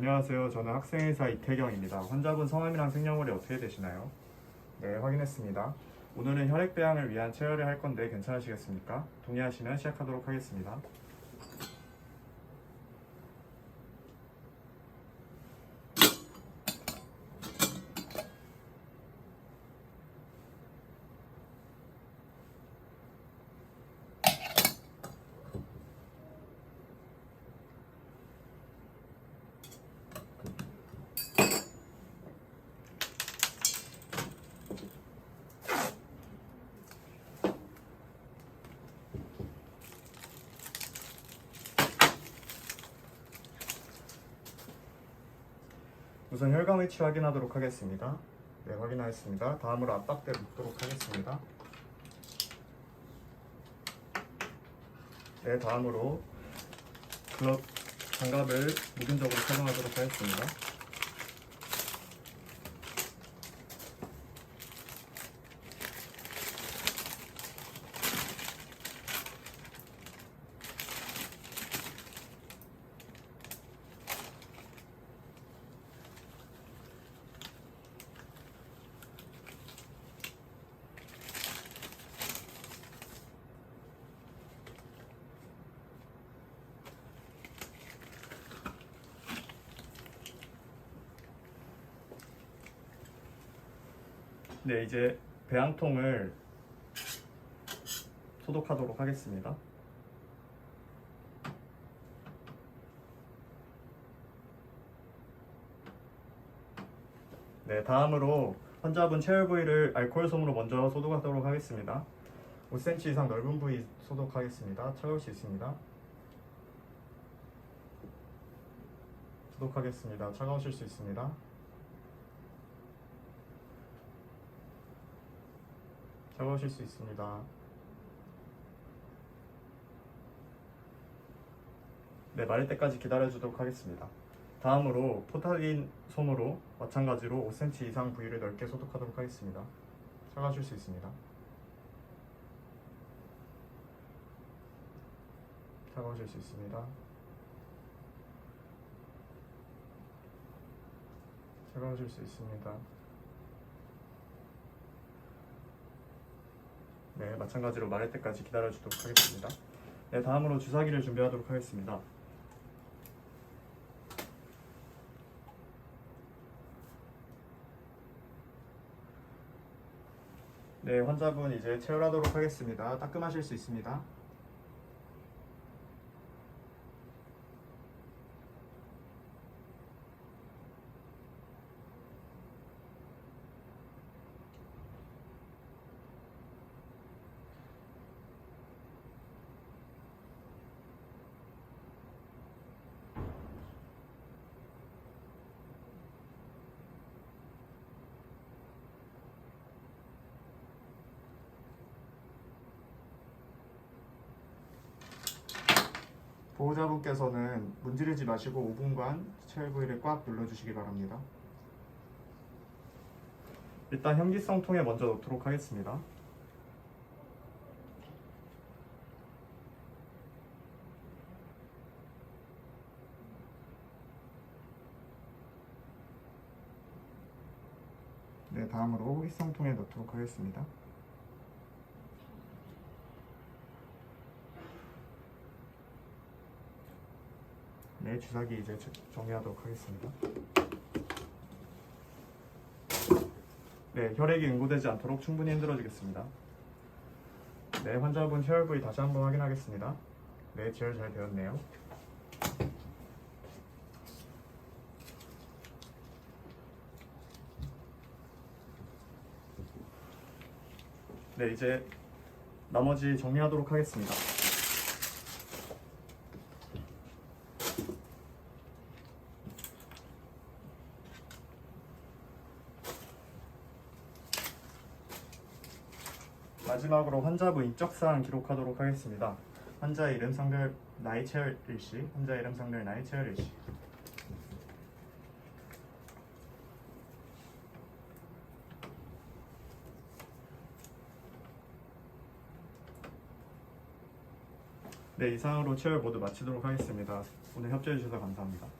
안녕하세요. 저는 학생회사 이태경입니다. 환자분 성함이랑 생년월일 어떻게 되시나요? 네, 확인했습니다. 오늘은 혈액 배양을 위한 체열을 할 건데 괜찮으시겠습니까? 동의하시면 시작하도록 하겠습니다. 우선 혈관 위치 확인하도록 하겠습니다. 네, 확인하였습니다. 다음으로 압박대 묶도록 하겠습니다. 네, 다음으로 글럽 장갑을 무균적으로 착용하도록 하겠습니다. 네, 이제 배양통을 소독하도록 하겠습니다. 네, 다음으로 환자분 체열 부위를 알코올 솜으로 먼저 소독하도록 하겠습니다. 5cm 이상 넓은 부위 소독하겠습니다. 차가울 수 있습니다. 소독하겠습니다. 차가우실 수 있습니다. 차가우실 수 있습니다. 네, 마를 때까지 기다려주도록 하겠습니다. 다음으로 포탈린 솜으로 마찬가지로 5cm 이상 부위를 넓게 소독하도록 하겠습니다. 차가우실 수 있습니다. 차가우실 수 있습니다. 차가우실 수 있습니다. 네, 마찬가지로 마를 때까지 기다려주도록 하겠습니다. 네, 다음으로 주사기를 준비하도록 하겠습니다. 네, 환자분 이제 체열하도록 하겠습니다. 따끔하실 수 있습니다. 보호자분께서는 문지르지 마시고 5분간 체열 부위를 꽉 눌러주시기 바랍니다. 일단 현기성 통에 먼저 넣도록 하겠습니다. 네, 다음으로 호기성 통에 넣도록 하겠습니다. 네, 주사기 이제 저- 정리하도록 하겠습니다. 네, 혈액이 응고되지 않도록 충분히 흔들어주겠습니다. 네, 환자분 체열 부위 다시 한번 확인하겠습니다. 네, 체열 잘 되었네요. 네, 이제 나머지 정리하도록 하겠습니다. 마지막으로 환자분 인적사항 기록하도록 하겠습니다. 환자 이름 상별 나이 체열 일시, 환자 이름 상별 나이 체열 일시. 네, 이상으로 체열 모두 마치도록 하겠습니다. 오늘 협조해 주셔서 감사합니다.